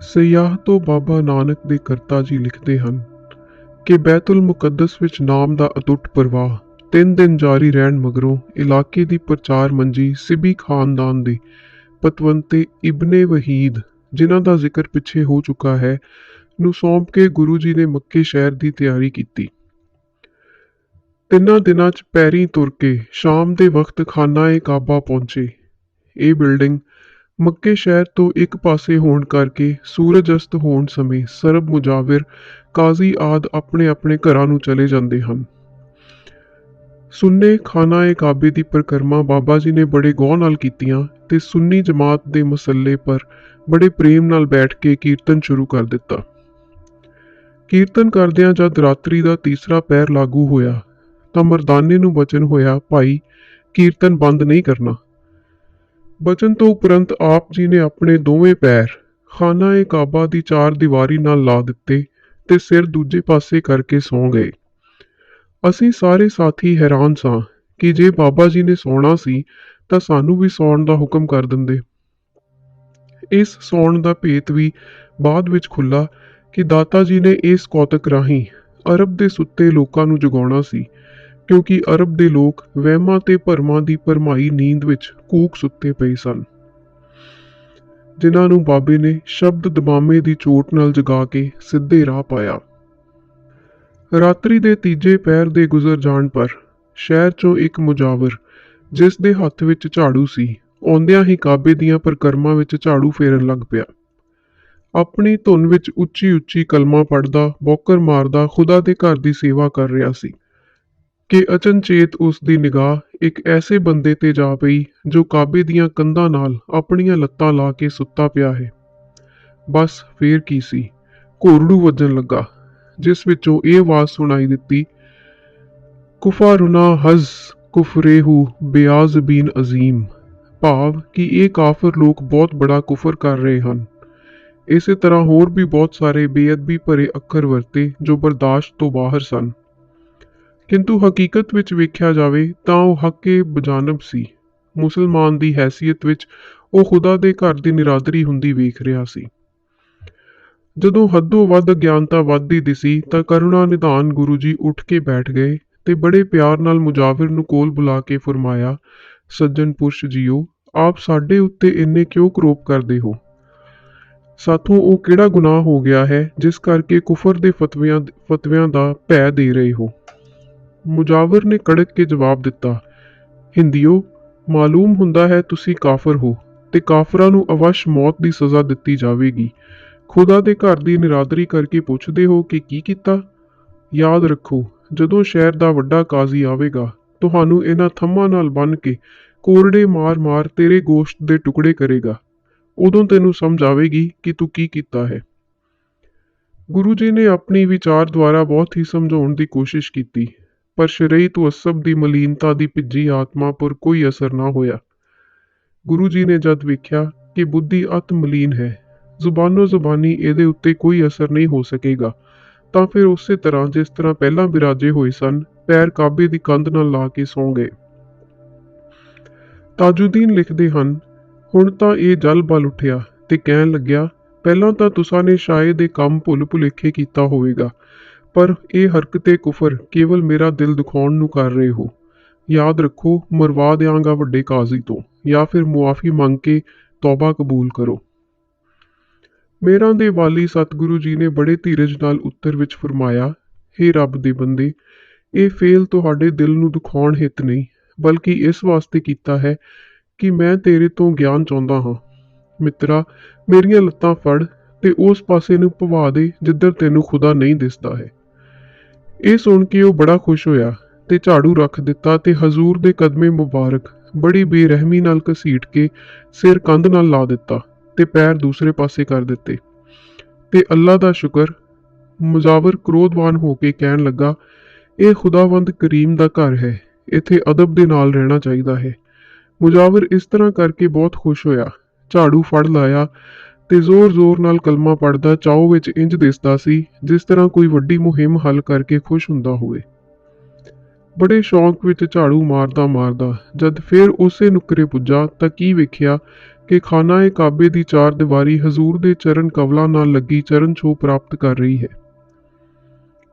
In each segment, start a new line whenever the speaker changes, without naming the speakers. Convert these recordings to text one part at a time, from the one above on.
ਸਿਆਹ ਤੋਂ ਬਾਬਾ ਨਾਨਕ ਦੇ ਕਰਤਾ ਜੀ ਲਿਖਦੇ ਹਨ ਕਿ ਬੈਤੁਲ ਮੁਕੱਦਸ ਵਿੱਚ ਨਾਮ ਦਾ ਅਟੁੱਟ ਪ੍ਰਵਾਹ ਤਿੰਨ ਦਿਨ ਜਾਰੀ ਰਹਿਣ ਮਗਰੋਂ ਇਲਾਕੇ ਦੀ ਪ੍ਰਚਾਰ ਮੰਜੀ ਸਿਬੀ ਖਾਨਦਾਨ ਦੇ ਪਤਵੰਤੇ ਇਬਨੇ ਵਹੀਦ, ਜਿਨ੍ਹਾਂ ਦਾ ਜ਼ਿਕਰ ਪਿੱਛੇ ਹੋ ਚੁੱਕਾ ਹੈ, ਨੂੰ ਸੌਂਪ ਕੇ ਗੁਰੂ ਜੀ ਨੇ ਮੱਕੇ ਸ਼ਹਿਰ ਦੀ ਤਿਆਰੀ ਕੀਤੀ। ਤਿੰਨਾਂ ਦਿਨਾਂ 'ਚ ਪੈਰੀ ਤੁਰ ਕੇ ਸ਼ਾਮ ਦੇ ਵਕਤ ਖਾਨਾ ਏ ਕਾਬਾ ਪਹੁੰਚੇ। ਇਹ ਬਿਲਡਿੰਗ ਮੱਕੇ ਸ਼ਹਿਰ ਤੋਂ ਇੱਕ ਪਾਸੇ ਹੋਣ ਕਰਕੇ ਸੂਰਜ ਅਸਤ ਹੋਣ ਸਮੇਂ ਸਰਬ ਮੁਜਾਵਿਰ ਕਾਜ਼ੀ ਆਦ ਆਪਣੇ ਆਪਣੇ ਘਰਾਂ ਨੂੰ ਚਲੇ ਜਾਂਦੇ ਹਨ। ਸੁੰਨੇ ਖਾਨਾ ਏ ਕਾਬੇ ਦੀ ਪ੍ਰਕਰਮਾ ਬਾਬਾ ਜੀ ਨੇ ਬੜੇ ਗੌਰ ਨਾਲ ਕੀਤੀਆਂ ਤੇ ਸੁੰਨੀ ਜਮਾਤ ਦੇ ਮਸੱਲੇ ਪਰ ਬੜੇ ਪ੍ਰੇਮ ਨਾਲ ਬੈਠ ਕੇ ਕੀਰਤਨ ਸ਼ੁਰੂ ਕਰ ਦਿੱਤਾ। ਕੀਰਤਨ ਕਰਦਿਆਂ ਜਦ ਰਾਤਰੀ ਦਾ ਤੀਸਰਾ ਪੈਰ ਲਾਗੂ ਹੋਇਆ ਤਾਂ ਮਰਦਾਨੇ ਨੂੰ ਬਚਨ ਹੋਇਆ, ਭਾਈ, ਕੀਰਤਨ ਬੰਦ ਨਹੀਂ ਕਰਨਾ। ਬਚਨ ਤੋਂ ਉਪਰੰਤ ਆਪ ਜੀ ਨੇ ਆਪਣੇ ਦੋਵੇਂ ਪੈਰ ਖਾਨਾ ਏ ਕਾਬਾ ਦੀ ਚਾਰ ਦੀਵਾਰੀ ਨਾਲ ਲਾ ਦਿੱਤੇ ਤੇ ਸਿਰ ਦੂਜੇ ਪਾਸੇ ਕਰਕੇ ਸੌਂ ਗਏ। ਅਸੀਂ ਸਾਰੇ ਸਾਥੀ ਹੈਰਾਨ ਸਾਂ ਕਿ ਜੇ ਬਾਬਾ ਜੀ ਨੇ ਸੌਣਾ ਸੀ ਤਾਂ ਸਾਨੂੰ ਵੀ ਸੌਣ ਦਾ ਹੁਕਮ ਕਰ ਦਿੰਦੇ। ਇਸ ਸੌਣ ਦਾ ਭੇਤ ਵੀ ਬਾਅਦ ਵਿੱਚ ਖੁੱਲਾ ਕਿ ਦਾਤਾ ਜੀ ਨੇ ਇਸ ਕੌਤਕ ਰਾਹੀਂ ਅਰਬ ਦੇ ਸੁੱਤੇ ਲੋਕਾਂ ਨੂੰ ਜਗਾਉਣਾ ਸੀ। ਕਿਉਂਕਿ ਅਰਬ ਦੇ ਲੋਕ ਵਹਿਮਾਂ ਤੇ ਭਰਮਾਂ ਦੀ ਭਰਮਾਈ ਨੀਂਦ ਵਿੱਚ ਕੂਕ ਸੁੱਤੇ ਪਏ ਸਨ। ਜਿਨ੍ਹਾਂ ਨੂੰ ਬਾਬੇ ਨੇ ਸ਼ਬਦ ਦਬਾਮੇ ਦੀ ਚੋਟ ਨਾਲ ਜਗਾ ਕੇ ਸਿੱਧੇ ਰਾਹ ਪਾਇਆ। ਰਾਤਰੀ ਦੇ ਤੀਜੇ ਪੈਰ ਦੇ ਗੁਜ਼ਰ ਜਾਣ ਪਰ ਸ਼ਹਿਰ ਚੋਂ ਇੱਕ ਮੁਜਾਵਰ, ਜਿਸ ਦੇ ਹੱਥ ਵਿੱਚ ਝਾੜੂ ਸੀ, ਆਉਂਦਿਆਂ ਹੀ ਕਾਬੇ ਦੀਆਂ ਪ੍ਰਕਰਮਾਂ ਵਿੱਚ ਝਾੜੂ ਫੇਰਨ ਲੱਗ ਪਿਆ। ਆਪਣੀ ਧੁਨ ਵਿੱਚ ਉੱਚੀ ਉੱਚੀ ਕਲਮਾ ਪੜਦਾ ਬੌਕਰ ਮਾਰਦਾ ਖੁਦਾ ਦੇ ਘਰ ਦੀ ਸੇਵਾ ਕਰ ਰਿਹਾ ਸੀ। ਕਿ ਅਚਨਚੇਤ ਉਸ ਦੀ ਨਿਗਾਹ ਇੱਕ ਐਸੇ ਬੰਦੇ ਤੇ ਜਾ ਪਈ ਜੋ ਕਾਬੇ ਦੀਆਂ ਕੰਧਾਂ ਨਾਲ ਆਪਣੀਆਂ ਲੱਤਾਂ ਲਾ ਕੇ ਸੁੱਤਾ ਪਿਆ ਹੈ। ਬਸ ਫੇਰ ਕੀ ਸੀ? ਘੋਰੜੂ ਵੱਜਣ ਲੱਗਾ, ਜਿਸ ਵਿੱਚੋਂ ਇਹ ਆਵਾਜ਼ ਸੁਣਾਈ ਦਿੱਤੀ, ਕੁਫਾਰੁਨਾ ਹਜ਼ ਕੁਫਰੇਹੂ ਬਿਆਜ਼ਬੀਨ ਅਜ਼ੀਮ। ਭਾਵ ਕਿ ਇਹ ਕਾਫਰ ਲੋਕ ਬਹੁਤ ਬੜਾ ਕੁਫਰ ਕਰ ਰਹੇ ਹਨ। ਇਸੇ ਤਰ੍ਹਾਂ ਹੋਰ ਵੀ ਬਹੁਤ ਸਾਰੇ ਬੇਅਦਬੀ ਭਰੇ ਅੱਖਰ ਵਰਤੇ ਜੋ ਬਰਦਾਸ਼ਤ ਤੋਂ ਬਾਹਰ ਸਨ। ਕਿੰਤੂ ਹਕੀਕਤ ਵਿੱਚ ਵੇਖਿਆ ਜਾਵੇ ਤਾਂ ਉਹ ਹੱਕੇ ਬਜਾਨਬ ਸੀ। ਮੁਸਲਮਾਨ ਦੀ ਹੈਸੀਅਤ ਵਿੱਚ ਉਹ ਖੁਦਾ ਦੇ ਘਰ ਦੀ ਨਿਰਾਦਰੀ ਹੁੰਦੀ ਵੇਖ ਰਿਹਾ ਸੀ। ਜਦੋਂ ਹੱਦੋਂ ਵੱਧ ਗਿਆਨਤਾ ਵੱਧਦੀ ਦਿਸੀ ਤਾਂ ਕਰੁਣਾ ਨਿਧਾਨ ਗੁਰੂ ਜੀ ਉੱਠ ਕੇ ਬੈਠ ਗਏ ਤੇ ਬੜੇ ਪਿਆਰ ਨਾਲ ਮੁਜਾਵਿਰ ਨੂੰ ਕੋਲ ਬੁਲਾ ਕੇ ਫਰਮਾਇਆ, ਸੱਜਣ ਪੁਰਸ਼ ਜੀਓ, ਆਪ ਸਾਡੇ ਉੱਤੇ ਇੰਨੇ ਕਿਉਂ ਕਰੋਪ ਕਰਦੇ ਹੋ? ਸਾਥੋਂ ਉਹ ਕਿਹੜਾ ਗੁਨਾਹ ਹੋ ਗਿਆ ਹੈ ਜਿਸ ਕਰਕੇ ਕੁਫਰ ਦੇ ਫਤਵਿਆਂ ਫਤਵਿਆਂ ਦਾ ਭੈ ਦੇ ਰਹੇ ਹੋ? ਮੁਜਾਵਰ ਨੇ ਕੜਕ ਕੇ ਜਵਾਬ ਦਿੱਤਾ, ਹਿੰਦੀਓ, ਮਾਲੂਮ ਹੁੰਦਾ ਹੈ ਤੁਸੀਂ ਕਾਫਰ ਹੋ ਤੇ ਕਾਫਰਾਂ ਨੂੰ ਅਵਸ਼ ਮੌਤ ਦੀ ਸਜ਼ਾ ਦਿੱਤੀ ਜਾਵੇਗੀ। ਖੁਦਾ ਦੇ ਘਰ ਦੀ ਨਿਰਾਦਰੀ ਕਰਕੇ ਪੁੱਛਦੇ ਹੋ ਕਿ ਕੀ ਕੀਤਾ? ਯਾਦ ਰੱਖੋ, ਜਦੋਂ ਸ਼ਹਿਰ ਦਾ ਵੱਡਾ ਕਾਜ਼ੀ ਆਵੇਗਾ, ਤੁਹਾਨੂੰ ਇਹਨਾਂ ਥੰਮਾਂ ਨਾਲ ਬੰਨ ਕੇ ਕੋਰੜੇ ਮਾਰ-ਮਾਰ ਤੇਰੇ ਗੋਸ਼ਤ ਦੇ ਟੁਕੜੇ ਕਰੇਗਾ। ਉਦੋਂ ਤੈਨੂੰ ਸਮਝ ਆਵੇਗੀ ਕਿ ਤੂੰ ਕੀ ਕੀਤਾ ਹੈ। ਗੁਰੂ ਜੀ ਨੇ ਆਪਣੀ ਵਿਚਾਰ ਦੁਆਰਾ ਬਹੁਤ ਹੀ ਸਮਝਾਉਣ ਦੀ ਕੋਸ਼ਿਸ਼ ਕੀਤੀ। ਪਰ ਸ਼ਰਈ ਤੁਅਸਬ ਦੀ ਮਲੀਨਤਾ ਦੀ ਭਿੱਜੀ ਆਤਮਾ ਪਰ ਕੋਈ ਅਸਰ ਨਾ ਹੋਇਆ। ਗੁਰੂ ਜੀ ਨੇ ਜਦ ਵੇਖਿਆ ਕਿ ਬੁੱਧੀ ਅਤ ਮਲੀਨ ਹੈ, ਜ਼ੁਬਾਨੋ ਜ਼ੁਬਾਨੀ ਇਹਦੇ ਉੱਤੇ ਕੋਈ ਅਸਰ ਨਹੀਂ ਹੋ ਸਕੇਗਾ, ਤਾਂ ਫਿਰ ਉਸੇ ਤਰ੍ਹਾਂ ਜਿਸ ਤਰ੍ਹਾਂ ਪਹਿਲਾਂ ਬਿਰਾਜੇ ਹੋਏ ਸਨ, ਪੈਰ ਕਾਬੇ ਦੀ ਕੰਧ ਨਾਲ ਲਾ ਕੇ ਸੌਂ ਗਏ। ਤਾਜੁਦੀਨ ਲਿਖਦੇ ਹਨ, ਹੁਣ ਤਾਂ ਇਹ ਜਲ ਬਲ ਉੱਠਿਆ ਤੇ ਕਹਿਣ ਲੱਗਿਆ, ਪਹਿਲਾਂ ਤਾਂ ਤੁਸਾਂ ਨੇ ਸ਼ਾਇਦ ਇਹ ਕੰਮ ਭੁੱਲ ਭੁਲੇਖੇ ਕੀਤਾ ਹੋਵੇਗਾ ਪਰ ਇਹ ਹਰਕਤੇ ਕੁਫਰ ਕੇਵਲ ਮੇਰਾ ਦਿਲ ਦੁਖਾਉਣ ਨੂੰ ਕਰ ਰਹੇ ਹੋ। ਯਾਦ ਰੱਖੋ ਮਰਵਾ ਦਿਆਂਗਾ ਵੱਡੇ ਕਾਜ਼ੀ ਤੋਂ, ਜਾਂ ਫਿਰ ਮੁਆਫੀ ਮੰਗ ਕੇ ਤੌਬਾ ਕਬੂਲ ਕਰੋ। ਮੇਰਾਂ ਦੇ ਵਾਲੀ ਸਤਿਗੁਰੂ ਜੀ ਨੇ ਬੜੇ ਧੀਰਜ ਨਾਲ ਉੱਤਰ ਵਿੱਚ ਫਰਮਾਇਆ हे ਰੱਬ ਦੇ ਬੰਦੇ, ਇਹ ਫੇਲ ਤੁਹਾਡੇ ਦਿਲ ਨੂੰ ਦੁਖਾਉਣ ਹਿੱਤ ਨਹੀਂ, ਬਲਕਿ ਇਸ ਵਾਸਤੇ ਕੀਤਾ ਹੈ ਕਿ ਮੈਂ ਤੇਰੇ ਤੋਂ ਗਿਆਨ ਚਾਹੁੰਦਾ ਹਾਂ। ਮਿੱਤਰਾ, ਮੇਰੀਆਂ ਲੱਤਾਂ ਫੜ ਤੇ ਉਸ ਪਾਸੇ ਨੂੰ ਭਵਾ ਦੇ ਜਿੱਧਰ ਤੈਨੂੰ ਖੁਦਾ ਨਹੀਂ ਦਿਸਦਾ ਹੈ। ਇਹ ਸੁਣ ਕੇ ਉਹ ਬੜਾ ਖੁਸ਼ ਹੋਇਆ ਤੇ ਝਾੜੂ ਰੱਖ ਦਿੱਤਾ ਤੇ ਹਜ਼ੂਰ ਦੇ ਕਦਮੇ ਮੁਬਾਰਕ ਬੜੀ ਬੇਰਹਿਮੀ ਨਾਲ ਘਸੀਟ ਕੇ ਸਿਰ ਕੰਧ ਨਾਲ ਲਾ ਦਿੱਤਾ ਤੇ ਪੈਰ ਦੂਸਰੇ ਪਾਸੇ ਕਰ ਦਿੱਤੇ। ਤੇ ਅੱਲਾ ਦਾ ਸ਼ੁਕਰ ਮੁਜ਼ਾਵਰ ਕ੍ਰੋਧਵਾਨ ਹੋ ਕੇ ਕਹਿਣ ਲੱਗਾ, ਇਹ ਖੁਦਾਵੰਦ ਕਰੀਮ ਦਾ ਘਰ ਹੈ, ਇੱਥੇ ਅਦਬ ਦੇ ਨਾਲ ਰਹਿਣਾ ਚਾਹੀਦਾ ਹੈ। ਮੁਜਾਵਰ ਇਸ ਤਰ੍ਹਾਂ ਕਰਕੇ ਬਹੁਤ ਖੁਸ਼ ਹੋਇਆ, ਝਾੜੂ ਫੜ ਲਾਇਆ ਤੇ ਜ਼ੋਰ-ਜ਼ੋਰ ਨਾਲ ਕਲਮਾ ਪੜਦਾ ਚਾਉ ਵਿੱਚ ਇੰਜ ਦਿਸਦਾ ਸੀ, ਜਿਸ ਤਰ੍ਹਾਂ ਕੋਈ ਵੱਡੀ ਮੁਹਿੰਮ ਹੱਲ ਕਰਕੇ ਖੁਸ਼ ਹੁੰਦਾ ਹੋਵੇ। ਬੜੇ ਸ਼ੌਂਕ ਵਿੱਚ ਝਾੜੂ ਮਾਰਦਾ ਮਾਰਦਾ ਜਦ ਫੇਰ ਉਸੇ ਨੁਕਰੇ ਪੁੱਜਾ ਤਾਂ ਕੀ ਵੇਖਿਆ ਕਿ ਖਾਨਾ ਏ ਕਾਬੇ ਦੀ ਚਾਰ ਦੀਵਾਰੀ ਹਜ਼ੂਰ ਦੇ ਚਰਨ ਕਵਲਾਂ ਨਾਲ ਲੱਗੀ ਚਰਨ ਛੋਹ ਪ੍ਰਾਪਤ ਕਰ ਰਹੀ ਹੈ।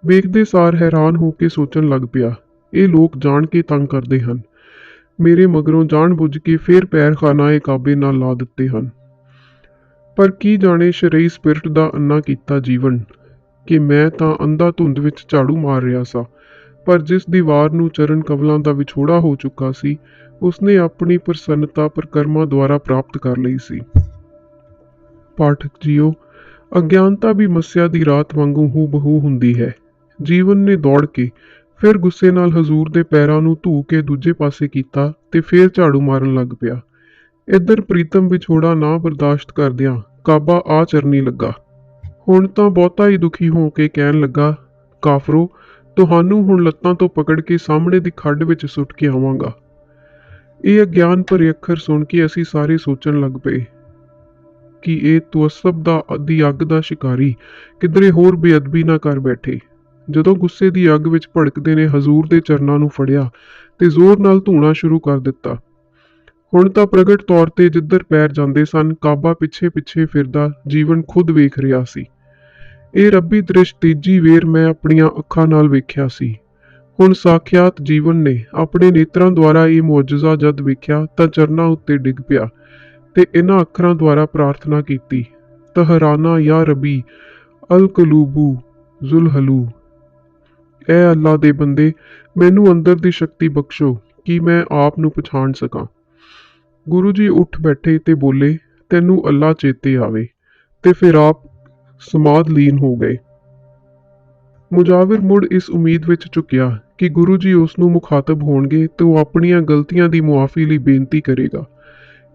ਵੇਖਦੇ ਸਾਰ ਹੈਰਾਨ ਹੋ ਕੇ ਸੋਚਣ ਲੱਗ ਪਿਆ, ਇਹ ਲੋਕ ਜਾਣ ਕੇ ਤੰਗ ਕਰਦੇ ਹਨ। ਮੇਰੇ ਮਗਰੋਂ ਜਾਣ ਬੁੱਝ ਕੇ ਫੇਰ ਪੈਰ ਖਾਨਾ ਏ ਕਾਬੇ ਨਾਲ ਲਾ ਦਿੱਤੇ ਹਨ। ਪਰ ਕੀ ਜਾਣੇ ਸ਼ਰਈ ਸਪਿਰਟ ਦਾ ਅੰਨਾ ਕੀਤਾ ਜੀਵਨ? ਕਿ ਮੈਂ ਤਾਂ ਅੰਧਾ ਧੁੰਦ ਵਿੱਚ ਝਾੜੂ ਮਾਰ ਰਿਹਾ ਸਾਂ, ਪਰ ਜਿਸ ਦੀਵਾਰ ਨੂੰ ਚਰਨ ਕਵਲਾਂ ਦਾ ਵਿਛੋੜਾ ਹੋ ਚੁੱਕਾ ਸੀ, ਉਸਨੇ ਆਪਣੀ ਪ੍ਰਸੰਨਤਾ ਪ੍ਰਕਰਮਾਂ ਦੁਆਰਾ ਪ੍ਰਾਪਤ ਕਰ ਲਈ ਸੀ। ਪਾਠਕ ਜੀਓ, ਅਗਿਆਨਤਾ ਵੀ ਮੱਸਿਆ ਦੀ ਰਾਤ ਵਾਂਗੂ ਹੂ ਬਹੂ ਹੁੰਦੀ ਹੈ। ਜੀਵਨ ਨੇ ਦੌੜ ਕੇ ਫਿਰ ਗੁੱਸੇ ਨਾਲ ਹਜ਼ੂਰ ਦੇ ਪੈਰਾਂ ਨੂੰ ਧੂ ਕੇ ਦੂਜੇ ਪਾਸੇ ਕੀਤਾ ਤੇ ਫਿਰ ਝਾੜੂ ਮਾਰਨ ਲੱਗ ਪਿਆ। ਇੱਧਰ ਪ੍ਰੀਤਮ ਵਿਛੋੜਾ ਨਾ ਬਰਦਾਸ਼ਤ ਕਰਦਿਆਂ ਕਾਬਾ ਆ ਚਰਨੀ ਲੱਗਾ। ਹੁਣ ਤਾਂ ਬਹੁਤਾ ਹੀ ਦੁਖੀ ਹੋ ਕੇ ਕਹਿਣ ਲੱਗਾ, ਕਾਫਰੋ, ਤੁਹਾਨੂੰ ਹੁਣ ਲੱਤਾਂ ਤੋਂ ਪਕੜ ਕੇ ਸਾਹਮਣੇ ਦੀ ਖੱਡ ਵਿੱਚ ਸੁੱਟ ਕੇ ਆਵਾਂਗਾ। ਇਹ ਅਗਿਆਨ ਭਰੇ ਅੱਖਰ ਸੁਣ ਕੇ ਅਸੀਂ ਸਾਰੇ ਸੋਚਣ ਲੱਗ ਪਏ ਕਿ ਇਹ ਤੁਅਸਬ ਦਾ ਦੀ ਅੱਗ ਦਾ ਸ਼ਿਕਾਰੀ ਕਿਧਰੇ ਹੋਰ ਬੇਅਦਬੀ ਨਾ ਕਰ ਬੈਠੇ। ਜਦੋਂ ਗੁੱਸੇ ਦੀ ਅੱਗ ਵਿੱਚ ਭੜਕਦੇ ਨੇ ਹਜ਼ੂਰ ਦੇ ਚਰਨਾਂ ਨੂੰ ਫੜਿਆ ਤੇ ਜ਼ੋਰ ਨਾਲ ਧੂਣਾ ਸ਼ੁਰੂ ਕਰ ਦਿੱਤਾ। ਹੁਣ ਤਾਂ ਪ੍ਰਗਟ ਤੌਰ ਤੇ ਜਿੱਧਰ ਪੈਰ ਜਾਂਦੇ ਸਨ, ਕਾਬਾ ਪਿੱਛੇ ਪਿੱਛੇ ਫਿਰਦਾ, ਜੀਵਨ ਖੁਦ ਵੇਖ ਰਿਹਾ ਸੀ। ਇਹ ਰੱਬੀ ਦ੍ਰਿਸ਼ ਤੀਜੀ ਵੇਰ ਮੈਂ ਆਪਣੀਆਂ ਅੱਖਾਂ ਨਾਲ ਵੇਖਿਆ ਸੀ। ਹੁਣ ਸਾਖਿਆਤ ਜੀਵਨ ਨੇ ਆਪਣੇ ਨੇਤਰਾਂ ਦੁਆਰਾ ਇਹ ਮੁਅਜਜ਼ਾ ਜਦ ਵੇਖਿਆ, ਤਾਂ ਚਰਨਾਂ ਉੱਤੇ ਡਿੱਗ ਪਿਆ ਤੇ ਇਹਨਾਂ ਅੱਖਰਾਂ ਦੁਆਰਾ ਪ੍ਰਾਰਥਨਾ ਕੀਤੀ, ਤਹਰਾਨਾ ਯਾ ਰਬੀ ਅਲ ਕਲੂਬੂ ਜ਼ੁਲਹਲੂ। ਐ ਅੱਲਾ ਦੇ ਬੰਦੇ, ਮੈਨੂੰ ਅੰਦਰ ਦੀ ਸ਼ਕਤੀ ਬਖਸ਼ੋ, ਕਿ ਮੈਂ ਆਪ ਨੂੰ ਪਛਾਣ ਸਕਾਂ। ਗੁਰੂ ਜੀ ਉੱਠ ਬੈਠੇ ਤੇ ਬੋਲੇ, ਤੈਨੂੰ ਅੱਲਾ ਚੇਤੇ ਆਵੇ। ਤੇ ਫਿਰ ਆਪ ਸਮਾਧ ਲੀਨ ਹੋ ਗਏ। ਮੁਜਾਵਿਰ ਮੁੜ ਇਸ ਉਮੀਦ ਵਿੱਚ ਝੁਕਿਆ ਕਿ ਗੁਰੂ ਜੀ ਉਸ ਨੂੰ ਮੁਖਾਤਬ ਹੋਣਗੇ ਤੇ ਉਹ ਆਪਣੀਆਂ ਗਲਤੀਆਂ ਦੀ ਮੁਆਫੀ ਲਈ ਬੇਨਤੀ ਕਰੇਗਾ।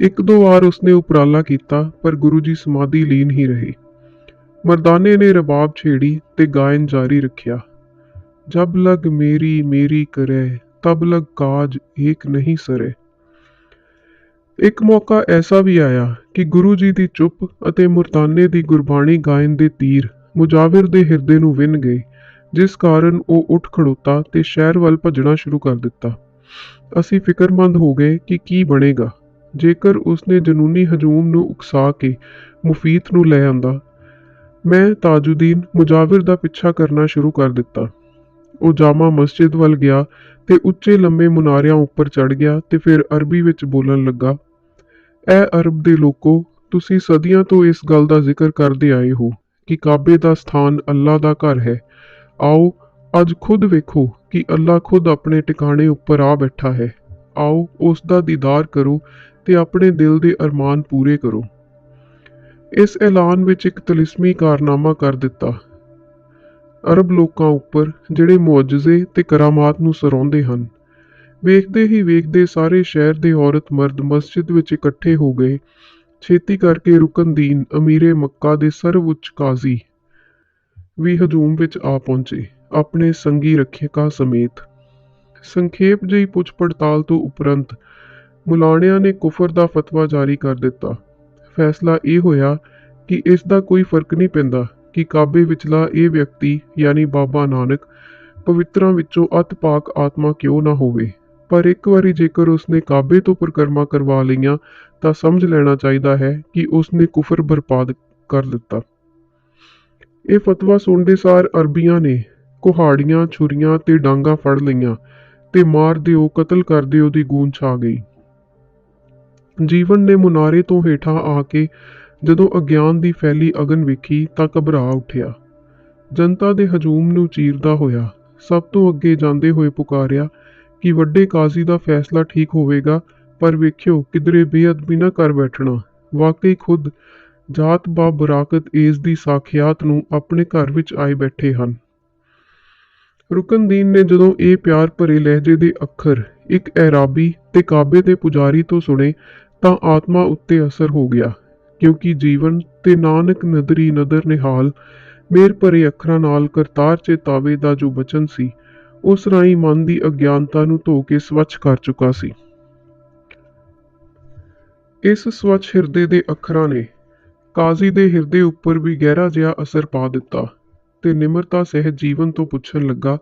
ਇੱਕ ਦੋ ਵਾਰ ਉਸਨੇ ਉਪਰਾਲਾ ਕੀਤਾ, ਪਰ ਗੁਰੂ ਜੀ ਸਮਾਧੀ ਲੀਨ ਹੀ ਰਹੇ। ਮਰਦਾਨੇ ਨੇ ਰਬਾਬ ਛੇੜੀ ਤੇ ਗਾਇਨ ਜਾਰੀ ਰੱਖਿਆ। ਜਬ ਲਗ ਮੇਰੀ ਮੇਰੀ ਕਰੇ ਤਬ ਲਗ ਕਾਜ ਏਕ ਨਹੀਂ ਸਰੇ ਇੱਕ ਮੌਕਾ ਐਸਾ ਵੀ ਆਇਆ ਕਿ ਗੁਰੂ ਜੀ ਦੀ ਚੁੱਪ ਅਤੇ ਮੁਰਤਾਨੇ ਦੀ ਗੁਰਬਾਣੀ ਗਾਇਨ ਦੇ ਤੀਰ ਮੁਜਾਵਿਰ ਦੇ ਹਿਰਦੇ ਨੂੰ ਵਿੰਨ ਗਏ, ਜਿਸ ਕਾਰਨ ਉਹ ਉੱਠ ਖੜੋਤਾ ਤੇ ਸ਼ਹਿਰ ਵੱਲ ਭੱਜਣਾ ਸ਼ੁਰੂ ਕਰ ਦਿੱਤਾ। ਅਸੀਂ ਫਿਕਰਮੰਦ ਹੋ ਗਏ ਕਿ ਕੀ ਬਣੇਗਾ। ਜੇਕਰ ਉਸਨੇ ਜਨੂਨੀ ਹਜੂਮ ਨੂੰ ਉਕਸਾ ਕੇ ਮੁਫੀਤ ਨੂੰ ਲੈ ਆਂਦਾ, ਮੈਂ ਤਾਜੁਦੀਨ ਮੁਜਾਵਿਰ ਦਾ ਪਿੱਛਾ ਕਰਨਾ ਸ਼ੁਰੂ ਕਰ ਦਿੱਤਾ। ਉਹ ਜਾਮਾ ਮਸਜਿਦ ਵੱਲ ਗਿਆ ਤੇ ਉੱਚੇ ਲੰਮੇ ਮੁਨਾਰਿਆਂ ਉੱਪਰ ਚੜ ਗਿਆ ਤੇ ਫਿਰ ਅਰਬੀ ਵਿੱਚ ਬੋਲਣ ਲੱਗਾ, ਐ ਅਰਬ ਦੇ ਲੋਕੋ, ਤੁਸੀਂ ਸਦੀਆਂ ਤੋਂ ਇਸ ਗੱਲ ਦਾ ਜ਼ਿਕਰ ਕਰਦੇ ਆਏ ਹੋ ਕਿ ਕਾਬੇ ਦਾ ਸਥਾਨ ਅੱਲਾ ਦਾ ਘਰ ਹੈ। ਆਓ, ਅੱਜ ਖੁਦ ਵੇਖੋ ਕਿ ਅੱਲਾ ਖੁਦ ਆਪਣੇ ਟਿਕਾਣੇ ਉੱਪਰ ਆ ਬੈਠਾ ਹੈ। ਆਓ, ਉਸ ਦਾ ਦੀਦਾਰ ਕਰੋ ਤੇ ਆਪਣੇ ਦਿਲ ਦੇ ਅਰਮਾਨ ਪੂਰੇ ਕਰੋ। ਇਸ ਐਲਾਨ ਵਿੱਚ ਇੱਕ ਤਲਿਸਮੀ ਕਾਰਨਾਮਾ ਕਰ ਦਿੱਤਾ। ਅਰਬ ਲੋਕਾਂ ਉੱਪਰ ਜਿਹੜੇ ਮੁਅਜਜ਼ੇ ਤੇ ਕਰਾਮਾਤ ਨੂੰ ਸਰਾਉਂਦੇ ਹਨ। ਵੇਖਦੇ ਹੀ ਵੇਖਦੇ ਸਾਰੇ ਸ਼ਹਿਰ ਦੇ ਔਰਤ ਮਰਦ ਮਸਜਿਦ ਵਿੱਚ ਇਕੱਠੇ ਹੋ ਗਏ। ਛੇਤੀ ਕਰਕੇ ਰੁਕਨਦੀਨ ਅਮੀਰੇ ਮੱਕਾ ਦੇ ਸਰਵਉੱਚ ਕਾਜ਼ੀ ਵੀ ਹਜੂਮ ਵਿੱਚ ਆ ਪਹੁੰਚੇ, ਆਪਣੇ ਸੰਗੀ ਰੱਖਿਅਕਾ ਸਮੇਤ। ਸੰਖੇਪ ਜਿਹੀ ਪੁੱਛ ਪੜਤਾਲ ਤੋਂ ਉਪਰੰਤ ਮੁਲਾਣਿਆਂ ਨੇ ਕੁਫਰ ਦਾ ਫਤਵਾ ਜਾਰੀ ਕਰ ਦਿੱਤਾ। ਫੈਸਲਾ ਇਹ ਹੋਇਆ ਕਿ ਇਸ ਦਾ ਕੋਈ ਫ਼ਰਕ ਨਹੀਂ ਪੈਂਦਾ। ਕਿ ਕਾਬੇ ਵਿਚਲਾ ਇਹ ਵਿਅਕਤੀ, ਯਾਨੀ ਬਾਬਾ ਨਾਨਕ, ਪਵਿੱਤਰਾਂ ਵਿੱਚੋਂ ਅਤ ਪਾਕ ਆਤਮਾ ਕਿਉਂ ਨਾ ਹੋਵੇ? ਪਰ ਇੱਕ ਵਾਰੀ ਜੇਕਰ ਉਸਨੇ ਕਾਬੇ ਤੋਂ ਪ੍ਰਕਰਮਾ ਕਰਵਾ ਲਈਆਂ, ਤਾਂ ਸਮਝ ਲੈਣਾ ਚਾਹੀਦਾ ਹੈ ਕਿ ਉਸਨੇ ਕੁਫਰ ਬਰਬਾਦ ਕਰ ਦਿੱਤਾ। ਇਹ ਫਤਵਾ ਸੁਣਦੇ ਸਾਰ ਅਰਬੀਆਂ ਨੇ ਕੁਹਾੜੀਆਂ, ਛੁਰੀਆਂ ਤੇ ਡਾਂਗਾ ਫੜ ਲਈਆਂ ਤੇ ਮਾਰ ਦਿਓ, ਕਤਲ ਕਰ ਦਿਓ ਦੀ ਗੂੰਜ ਛਾ ਗਈ। ਜੀਵਨ ਨੇ ਮੁਨਾਰੇ ਤੋਂ ਹੇਠਾਂ ਆ ਕੇ ਜਦੋਂ ਅਗਿਆਨ ਦੀ ਫੈਲੀ ਅਗਨ ਵੇਖੀ ਤਾਂ ਘਬਰਾ ਉੱਠਿਆ। ਜਨਤਾ ਦੇ ਹਜੂਮ ਨੂੰ ਚੀਰਦਾ ਹੋਇਆ, ਸਭ ਤੋਂ ਅੱਗੇ ਜਾਂਦੇ ਹੋਏ ਪੁਕਾਰਿਆ ਕਿ ਵੱਡੇ ਕਾਜ਼ੀ ਦਾ ਫੈਸਲਾ ਠੀਕ ਹੋਵੇਗਾ, ਪਰ ਵੇਖਿਓ ਕਿਧਰੇ ਬੇਅਦਬੀ ਨਾ ਕਰ ਬੈਠਣਾ। ਵਾਕਈ ਖੁਦ ਜਾਤ ਬਾ ਬਰਾਕਤ ਏਸ ਦੀ ਸਾਖਿਆਤ ਨੂੰ ਆਪਣੇ ਘਰ ਵਿੱਚ ਆਏ ਬੈਠੇ ਹਨ। ਰੁਕਨਦੀਨ ਨੇ ਜਦੋਂ ਇਹ ਪਿਆਰ ਭਰੇ ਲਹਿਜੇ ਦੇ ਅੱਖਰ ਇੱਕ ਐਰਾਬੀ ਤੇ ਕਾਬੇ ਦੇ ਪੁਜਾਰੀ ਤੋਂ ਸੁਣੇ ਤਾਂ ਆਤਮਾ ਉੱਤੇ ਅਸਰ ਹੋ ਗਿਆ। ਕਿਉਂਕਿ ਜੀਵਨ ਤੇ ਨਾਨਕ ਨਦਰੀ ਨਦਰ ਨਿਹਾਲ, ਮੇਰ ਭਰੇ ਅੱਖਰਾਂ ਨਾਲ ਕਰਤਾਰ ਚੇਤਾਵੇ ਦਾ ਜੋ ਬਚਨ ਸੀ, ਉਸ ਰਾਹੀਂ ਮਨ ਦੀ ਅਗਿਆਨਤਾ ਨੂੰ ਧੋ ਕੇ ਸਵੱਛ ਕਰ ਚੁੱਕਾ ਸੀ। ਇਸ ਸਵੱਛ ਹਿਰਦੇ ਦੇ ਅੱਖਰਾਂ ਨੇ ਕਾਜ਼ੀ ਦੇ ਹਿਰਦੇ ਉੱਪਰ ਵੀ ਗਹਿਰਾ ਜਿਹਾ ਅਸਰ ਪਾ ਦਿੱਤਾ ਤੇ ਨਿਮਰਤਾ ਸਹਿਤ ਜੀਵਨ ਤੋਂ ਪੁੱਛਣ ਲੱਗਾ,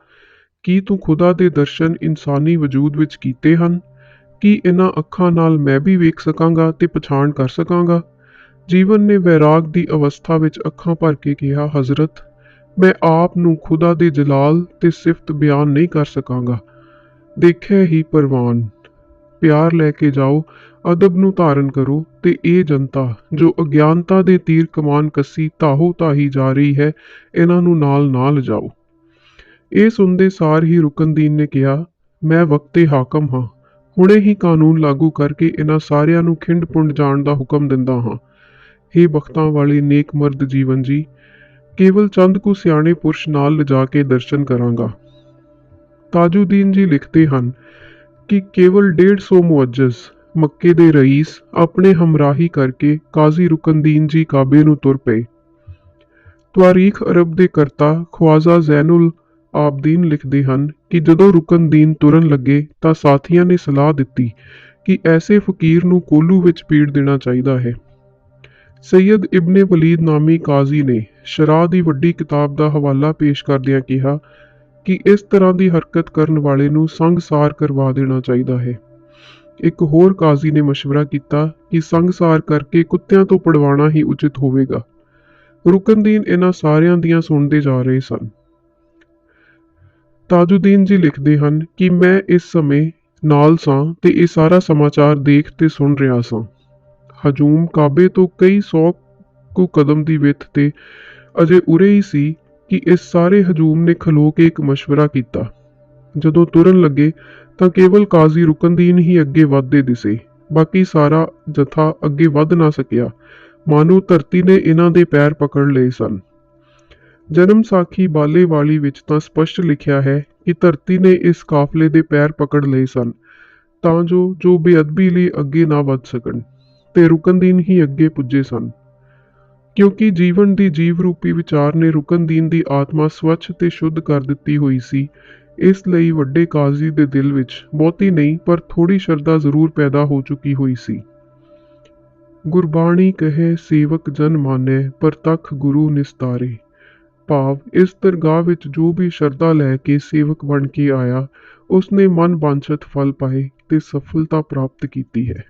ਕੀ ਤੂੰ ਖੁਦਾ ਦੇ ਦਰਸ਼ਨ ਇਨਸਾਨੀ ਵਜੂਦ ਵਿੱਚ ਕੀਤੇ ਹਨ? ਕੀ ਇਹਨਾਂ ਅੱਖਾਂ ਨਾਲ ਮੈਂ ਵੀ ਵੇਖ ਸਕਾਂਗਾ ਤੇ ਪਛਾਣ ਕਰ ਸਕਾਂਗਾ? ਜੀਵਨ ਨੇ ਵੈਰਾਗ ਦੀ ਅਵਸਥਾ ਵਿੱਚ ਅੱਖਾਂ ਭਰ ਕੇ ਕਿਹਾ, ਹਜ਼ਰਤ, ਮੈਂ ਆਪ ਨੂੰ ਖੁਦਾ ਦੇ ਜਲਾਲ ਤੇ ਸਿਫਤ ਬਿਆਨ ਨਹੀਂ ਕਰ ਸਕਾਂਗਾ। ਦੇਖਿਆ ਹੀ ਪਰਵਾਨ। ਪਿਆਰ ਲੈ ਕੇ ਜਾਓ, ਅਦਬ ਨੂੰ ਧਾਰਨ ਕਰੋ ਤੇ ਇਹ ਜਨਤਾ ਜੋ ਅਗਿਆਨਤਾ ਦੇ ਤੀਰ ਕਮਾਨ ਕੱਸੀ ਤਾਹੋ ਤਾਹੀ ਜਾ ਰਹੀ ਹੈ, ਇਹਨਾਂ ਨੂੰ ਨਾਲ ਨਾ ਲਿਜਾਓ। ਇਹ ਸੁਣਦੇ ਸਾਰ ਹੀ ਰੁਕਨਦੀਨ ਨੇ ਕਿਹਾ, ਮੈਂ ਵਕਤੇ ਹਾਕਮ ਹਾਂ। ਹੁਣੇ ਹੀ ਕਾਨੂੰਨ ਲਾਗੂ ਕਰਕੇ ਇਹਨਾਂ ਸਾਰਿਆਂ ਨੂੰ ਖਿੰਡ ਪੁੰਡ ਜਾਣ ਦਾ ਹੁਕਮ ਦਿੰਦਾ ਹਾਂ। हे ਬਖਤਾਂ ਵਾਲੇ ਨੇਕ ਮਰਦ ਜੀਵਨ ਜੀ, ਕੇਵਲ ਚੰਦ ਕੁ ਸਿਆਣੇ ਪੁਰਸ਼ ਨਾਲ ਲਿਜਾ ਕੇ ਦਰਸ਼ਨ ਕਰਾਂਗਾ। ਤਾਜੁਦੀਨ ਜੀ ਲਿਖਦੇ ਹਨ ਕਿ ਕੇਵਲ 150 ਮੁਅੱਜਜ਼ ਮੱਕੇ ਦੇ ਰਈਸ ਆਪਣੇ ਹਮਰਾਹੀ ਕਰਕੇ ਕਾਜ਼ੀ ਰੁਕਨਦੀਨ ਜੀ ਕਾਬੇ ਨੂੰ ਤੁਰ ਪਏ। ਤਵਾਰੀਖ ਅਰਬ ਦੇ ਕਰਤਾ ਖਵਾਜਾ ਜ਼ੈਨੁਲ ਆਬਦੀਨ ਲਿਖਦੇ ਹਨ ਕਿ ਜਦੋਂ ਰੁਕਨਦੀਨ ਤੁਰਨ ਲੱਗੇ ਤਾਂ ਸਾਥੀਆਂ ਨੇ ਸਲਾਹ ਦਿੱਤੀ ਕਿ ਐਸੇ ਫਕੀਰ ਨੂੰ ਕੋਲੂ ਵਿੱਚ ਪੀੜ ਦੇਣਾ ਚਾਹੀਦਾ ਹੈ। ਸੈਯਦ ਇਬਨ ਵਲੀਦ ਨਾਮੀ ਕਾਜ਼ੀ ਨੇ ਸ਼ਰਾ ਦੀ ਵੱਡੀ ਕਿਤਾਬ ਦਾ ਹਵਾਲਾ ਪੇਸ਼ ਕਰਦਿਆਂ ਕਿਹਾ ਕਿ ਇਸ ਤਰ੍ਹਾਂ ਦੀ ਹਰਕਤ ਕਰਨ ਵਾਲੇ ਨੂੰ ਸੰਗਸਾਰ ਕਰਵਾ ਦੇਣਾ ਚਾਹੀਦਾ ਹੈ ਇੱਕ ਹੋਰ ਕਾਜ਼ੀ ਨੇ مشورہ ਕੀਤਾ ਕਿ ਸੰਗਸਾਰ ਕਰਕੇ ਕੁੱਤਿਆਂ ਤੋਂ ਪੜਵਾਉਣਾ ਹੀ ਉਚਿਤ ਹੋਵੇਗਾ ਰੁਕਨਦੀਨ ਇਹਨਾਂ ਸਾਰਿਆਂ ਦੀਆਂ ਸੁਣਦੇ ਜਾ ਰਹੇ ਸਨ ਤਾਜੁਦੀਨ ਜੀ ਲਿਖਦੇ ਹਨ ਕਿ ਮੈਂ ਇਸ ਸਮੇਂ ਨਾਲ ਸਾਂ ਤੇ ਇਹ ਸਾਰਾ ਸਮਾਚਾਰ ਦੇਖ ਤੇ ਸੁਣ ਰਿਹਾ ਸਾਂ ਹਜੂਮ ਕਾਬੇ ਤੋਂ ਕਈ ਸੌ ਕੁ ਕਦਮ ਦੀ ਵਿੱਥ ਤੇ ਅਜੇ ਉਰੇ ਹੀ ਸੀ ਕਿ ਇਸ ਸਾਰੇ ਹਜੂਮ ਨੇ ਖਲੋ ਕੇ ਇੱਕ مشورہ ਕੀਤਾ ਜਦੋਂ ਤੁਰਨ ਲੱਗੇ ਤਾਂ ਕੇਵਲ ਕਾਜ਼ੀ ਰੁਕਨਦੀਨ ਹੀ ਅੱਗੇ ਵਧਦੇ ਦਿਸੇ ਬਾਕੀ ਸਾਰਾ ਜਥਾ ਅੱਗੇ ਵੱਧ ਨਾ ਸਕਿਆ ਮਾਨੋ ਧਰਤੀ ਨੇ ਇਹਨਾਂ ਦੇ ਪੈਰ ਪਕੜ ਲਏ ਸਨ ਜਨਮ ਸਾਖੀ ਬਾਲੇ ਵਾਲੀ ਵਿੱਚ ਤਾਂ ਸਪਸ਼ਟ ਲਿਖਿਆ ਹੈ ਕਿ ਧਰਤੀ ਨੇ ਇਸ ਕਾਫਲੇ ਦੇ ਪੈਰ ਪਕੜ ਲਏ ਸਨ ਤਾਂ ਜੋ ਜੋ ਬੇਅਦਬੀ ਲਈ ਅੱਗੇ ਨਾ ਵੱਧ ਸਕਣ ਤੇ ਰੁਕਨਦੀਨ ਹੀ ਅੱਗੇ ਪੁੱਜੇ ਸਨ। ਕਿਉਂਕਿ ਜੀਵਨ ਦੀ ਜੀਵ ਰੂਪੀ ਵਿਚਾਰ ਨੇ ਰੁਕਨਦੀਨ ਦੀ ਆਤਮਾ ਸਵੱਛ ਤੇ ਸ਼ੁੱਧ ਕਰ ਦਿੱਤੀ ਹੋਈ ਸੀ। ਇਸ ਲਈ ਵੱਡੇ ਕਾਜ਼ੀ ਦੇ ਦਿਲ ਵਿੱਚ ਬਹੁਤੀ ਨਹੀਂ, ਪਰ ਥੋੜੀ ਸ਼ਰਧਾ ਜ਼ਰੂਰ ਪੈਦਾ ਹੋ ਚੁੱਕੀ ਹੋਈ ਸੀ। ਗੁਰਬਾਣੀ ਕਹੇ, ਸੇਵਕ ਜਨ ਮਾਨੈ, ਪਰ ਤਖ ਗੁਰੂ ਨਿਸਤਾਰੇ। ਭਾਵ, ਇਸ ਦਰਗਾਹ ਵਿੱਚ ਜੋ ਵੀ ਸ਼ਰਧਾ ਲੈ ਕੇ ਸੇਵਕ ਬਣ ਕੇ ਆਇਆ, ਉਸਨੇ ਮਨ ਬਾਂਛਤ ਫਲ ਪਾਏ ਤੇ ਸਫਲਤਾ ਪ੍ਰਾਪਤ ਕੀਤੀ ਹੈ।